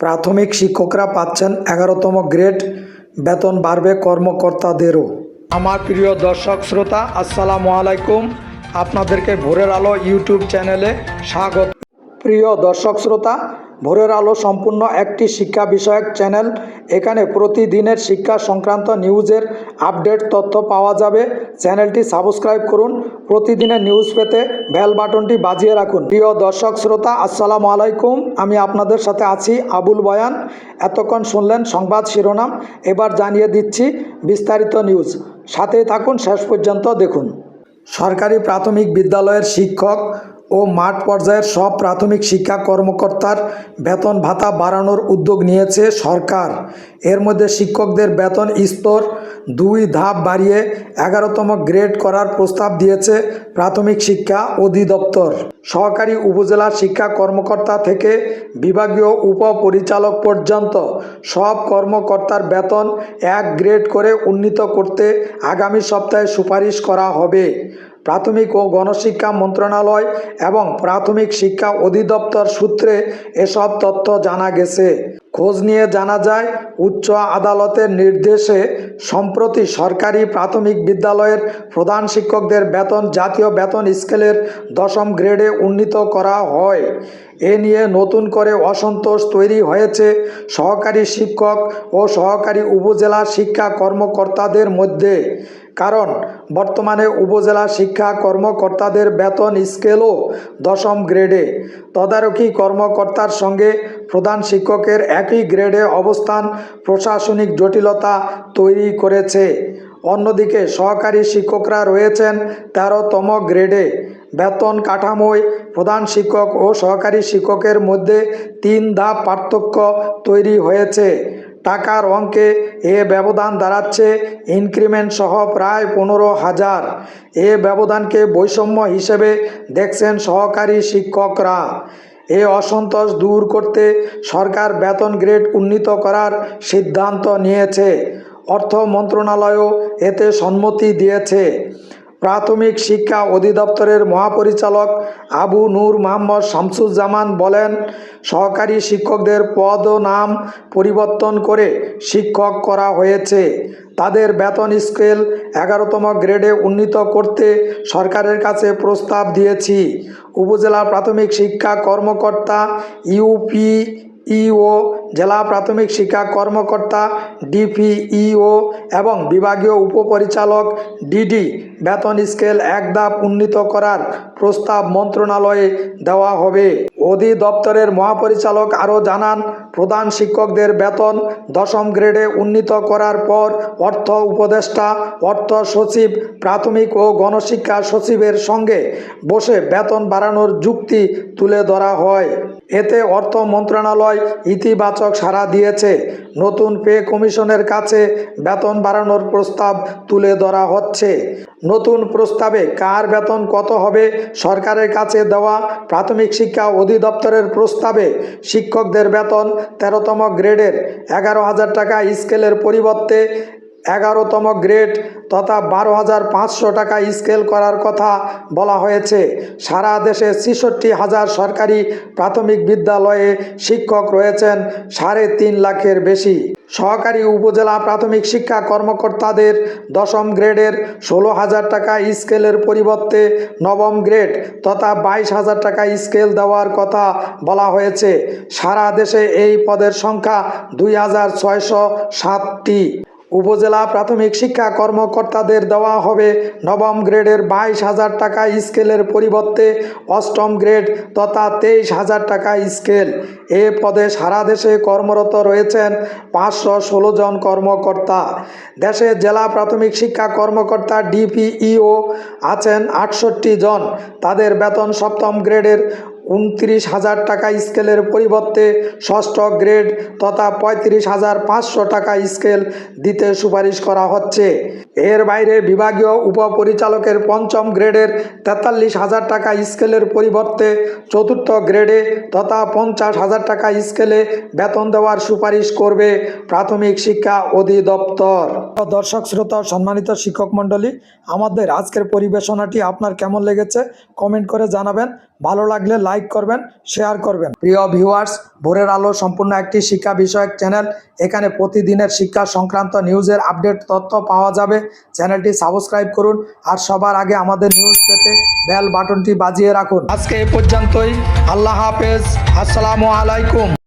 প্রাথমিক শিক্ষকরা পাচ্ছেন এগারোতম গ্রেড বেতন বাড়বে কর্মকর্তাদেরও। আমার প্রিয় দর্শক শ্রোতা আসসালামু আলাইকুম। আপনাদেরকে ভোরের আলো ইউটিউব চ্যানেলে স্বাগত। প্রিয় দর্শক শ্রোতা ভোরের আলো সম্পূর্ণ একটি শিক্ষা বিষয়ক চ্যানেল। এখানে প্রতিদিনের শিক্ষা সংক্রান্ত নিউজের আপডেট তথ্য পাওয়া যাবে। চ্যানেলটি সাবস্ক্রাইব করুন। প্রতিদিনের নিউজ পেতে বেল বাটনটি বাজিয়ে রাখুন। প্রিয় দর্শক, শ্রোতা, আসসালামু আলাইকুম। আমি আপনাদের সাথে আছি আবুল বয়ান। এতক্ষণ শুনলেন সংবাদ শিরোনাম। এবার জানিয়ে দিচ্ছি বিস্তারিত নিউজ। সাথেই থাকুন, শেষ পর্যন্ত দেখুন। সরকারি প্রাথমিক বিদ্যালয়ের শিক্ষক ও মাঠ পর্যায়ের সব প্রাথমিক শিক্ষা কর্মকর্তার বেতন ভাতা বাড়ানোর উদ্যোগ নিয়েছে সরকার। এর মধ্যে শিক্ষকদের বেতন স্তর দুই ধাপ বাড়িয়ে এগারোতম গ্রেড করার প্রস্তাব দিয়েছে প্রাথমিক শিক্ষা অধিদপ্তর। সহকারী উপজেলা শিক্ষা কর্মকর্তা থেকে বিভাগীয় উপপরিচালক পর্যন্ত সব কর্মকর্তার বেতন এক গ্রেড করে উন্নীত করতে আগামী সপ্তাহে সুপারিশ করা হবে। প্রাথমিক ও গণশিক্ষা মন্ত্রণালয় এবং প্রাথমিক শিক্ষা অধিদপ্তর সূত্রে এসব তথ্য জানা গেছে। খোঁজ নিয়ে জানা যায়, উচ্চ আদালতের নির্দেশে সম্প্রতি সরকারি প্রাথমিক বিদ্যালয়ের প্রধান শিক্ষকদের বেতন, জাতীয় বেতন স্কেলের দশম গ্রেডে উন্নীত করা হয়। এ নিয়ে নতুন করে অসন্তোষ তৈরি হয়েছে সহকারী শিক্ষক ও সহকারী উপজেলা শিক্ষা কর্মকর্তাদের মধ্যে। কারণ বর্তমানে উপজেলা শিক্ষা কর্মকর্তাদের বেতন স্কেলও দশম গ্রেডে। তদারকি কর্মকর্তার সঙ্গে প্রধান শিক্ষকের একই গ্রেডে অবস্থান, প্রশাসনিক জটিলতা তৈরি করেছে। অন্যদিকে সহকারী শিক্ষকরা রয়েছেন তেরোতম গ্রেডে। বেতন কাঠামোয় প্রধান শিক্ষক ও সহকারী শিক্ষকের মধ্যে তিন ধাপ পার্থক্য তৈরি হয়েছে। টাকার অঙ্কে এ ব্যবধান দাঁড়াচ্ছে। ইনক্রিমেন্ট সহ প্রায় পনেরো হাজার। এ ব্যবধানকে বৈষম্য হিসেবে দেখছেন সহকারী শিক্ষকরা। এ অসন্তোষ দূর করতে সরকার বেতন গ্রেড উন্নীত করার সিদ্ধান্ত নিয়েছে। অর্থ মন্ত্রণালয়ও এতে সম্মতি দিয়েছে। প্রাথমিক শিক্ষা অধিদপ্তরের মহাপরিচালক আবু নূর মোহাম্মদ শামসুজ্জামান বলেন, সহকারী শিক্ষকদের পদ ও নাম পরিবর্তন করে শিক্ষক করা হয়েছে। তাদের বেতন স্কেল এগারোতম গ্রেডে উন্নীত করতে সরকারের কাছে প্রস্তাব দিয়েছি। উপজেলা প্রাথমিক শিক্ষা কর্মকর্তা ইউপি ইও জেলা প্রাথমিক শিক্ষা কর্মকর্তা ডিপিইও এবং বিভাগীয় উপপরিচালক ডিডি বেতন স্কেল এক ধাপ উন্নীত করার প্রস্তাব মন্ত্রণালয়ে দেওয়া হবে। অধিদপ্তরের মহাপরিচালক আরও জানান, প্রধান শিক্ষকদের বেতন দশম গ্রেডে উন্নীত করার পর অর্থ উপদেষ্টা, অর্থ সচিব, প্রাথমিক ও গণশিক্ষা সচিবের সঙ্গে বসে বেতন বাড়ানোর যুক্তি তুলে ধরা হয়। এতে অর্থ মন্ত্রণালয় ইতিবাচক সাড়া দিয়েছে। নতুন পে কমিশনের কাছে বেতন বাড়ানোর প্রস্তাব তুলে ধরা হচ্ছে। নতুন প্রস্তাবে কার বেতন কত হবে সরকারের কাছে দেওয়া প্রাথমিক শিক্ষা অধিদপ্তরের প্রস্তাবে শিক্ষকদের বেতন তেরোতম গ্রেডের এগারো হাজার টাকা স্কেলের পরিবর্তে এগারোতম গ্রেড তথা বারো হাজার পাঁচশো টাকা স্কেল করার কথা বলা হয়েছে। সারা দেশে ছেষট্টি হাজার সরকারি প্রাথমিক বিদ্যালয়ে শিক্ষক রয়েছেন সাড়ে তিন লাখের বেশি। সহকারী উপজেলা প্রাথমিক শিক্ষা কর্মকর্তাদের দশম গ্রেডের ষোলো হাজার টাকা স্কেলের পরিবর্তে নবম গ্রেড তথা বাইশ হাজার টাকা স্কেল দেওয়ার কথা বলা হয়েছে। সারা দেশে এই পদের সংখ্যা দুই হাজার ছয়শো সাতটি। উপজেলা প্রাথমিক শিক্ষা কর্মকর্তাদের দেওয়া হবে নবম গ্রেডের বাইশ হাজার টাকা স্কেলের পরিবর্তে অষ্টম গ্রেড তথা তেইশ হাজার টাকা স্কেল। এ পদে সারা দেশে কর্মরত রয়েছেন পাঁচশো ষোলো জন কর্মকর্তা। দেশে জেলা প্রাথমিক শিক্ষা কর্মকর্তা ডিপিইও আছেন আটষট্টি জন। তাদের বেতন সপ্তম গ্রেডের উনত্রিশ হাজার টাকা স্কেলের পরিবর্তে ষষ্ঠ গ্রেড তথা পঁয়ত্রিশ হাজার পাঁচশো টাকা স্কেল দিতে সুপারিশ করা হচ্ছে। এর বাইরে বিভাগীয় উপপরিচালকের পঞ্চম গ্রেডের তেতাল্লিশ হাজার টাকা স্কেলের পরিবর্তে চতুর্থ গ্রেডে তথা পঞ্চাশ হাজার টাকা স্কেলে বেতন দেওয়ার সুপারিশ করবে প্রাথমিক শিক্ষা অধিদপ্তর। দর্শক, শ্রোতা, সম্মানিত শিক্ষক মণ্ডলী, আমাদের আজকের পরিবেশনাটি আপনার কেমন লেগেছে? কমেন্ট করে জানাবেন। ভালো লাগলে লাইক করবেন শেয়ার করবেন। প্রিয় ভিউয়ার্স ভোরের আলো সম্পূর্ণ একটি শিক্ষা বিষয়ক চ্যানেল এখানে প্রতিদিনের শিক্ষা সংক্রান্ত নিউজের আপডেট তথ্য পাওয়া যাবে। চ্যানেলটি সাবস্ক্রাইব করুন আর সবার আগে আমাদের নিউজ পেতে বেল বাটনটি বাজিয়ে রাখুন। আজকে এ পর্যন্তই। আল্লাহ হাফেজ। আসসালামু আলাইকুম।